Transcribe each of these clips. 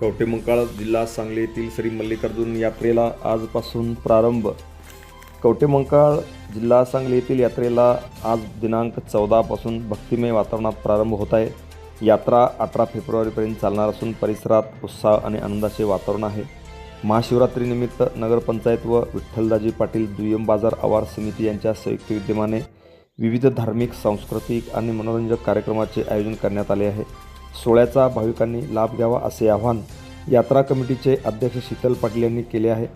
कवटेमंकाळ जिल्हा सांगली येथील श्री मल्लिकार्जुन यात्रेला आजपासून प्रारंभ. कवटेमंकाळ जिल्हा सांगली येथील यात्रेला आज दिनांक चौदापासून भक्तिमय वातावरणात प्रारंभ होत आहे. यात्रा अठरा फेब्रुवारीपर्यंत चालणार असून परिसरात उत्साह आणि आनंदाचे वातावरण आहे. महाशिवरात्रीनिमित्त नगरपंचायत व विठ्ठलदाजी पाटील दुय्यम बाजार आवार समिती यांच्या संयुक्त विद्यमाने विविध धार्मिक सांस्कृतिक आणि मनोरंजक कार्यक्रमाचे आयोजन करण्यात आले आहे. सोहळ्याचा भाविकांनी लाभ घ्यावा असे आवाहन यात्रा कमिटीचे अध्यक्ष शीतल पाटील यांनी केले आहे.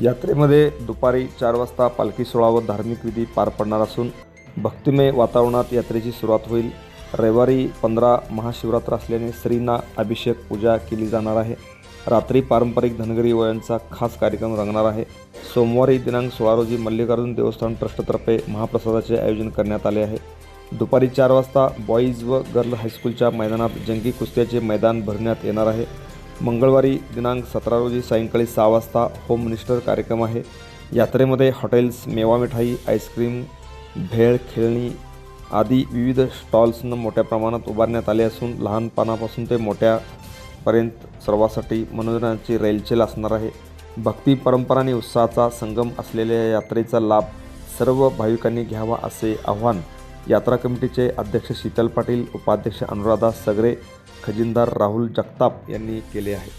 यात्रेमध्ये दुपारी चार वाजता पालखी सोहळा व धार्मिक विधी पार पडणार असून भक्तिमय वातावरणात यात्रेची सुरुवात होईल. रविवारी पंधरा महाशिवरात्र असल्याने श्रींना अभिषेक पूजा केली जाणार आहे. रात्री पारंपरिक धनगरी वयांचा खास कार्यक्रम रंगणार आहे. सोमवारी दिनांक सोळा रोजी मल्लिकार्जुन देवस्थान ट्रस्टतर्फे महाप्रसादाचे आयोजन करण्यात आले आहे. दुपारी चार वाजता बॉईज व गर्ल हायस्कूलच्या मैदानात जंगी कुस्त्याचे मैदान भरण्यात येणार आहे. मंगळवारी दिनांक सतरा रोजी सायंकाळी सहा वाजता होम मिनिस्टर कार्यक्रम आहे. यात्रेमध्ये हॉटेल्स मेवा मिठाई आईस्क्रीम भेळ खेळणी आदी विविध स्टॉल्सनं मोठ्या प्रमाणात उभारण्यात आले असून लहानपणापासून ते मोठ्यापर्यंत सर्वासाठी मनोरंजनाची रेलचेल असणार आहे. भक्ती परंपरा आणि उत्साहाचा संगम असलेल्या या यात्रेचा लाभ सर्व भाविकांनी घ्यावा असे आव्हान यात्रा कमिटीचे अध्यक्ष शीतल पाटील उपाध्यक्ष अनुराधा सगरे खजिनदार राहुल जगताप यांनी केले आहे.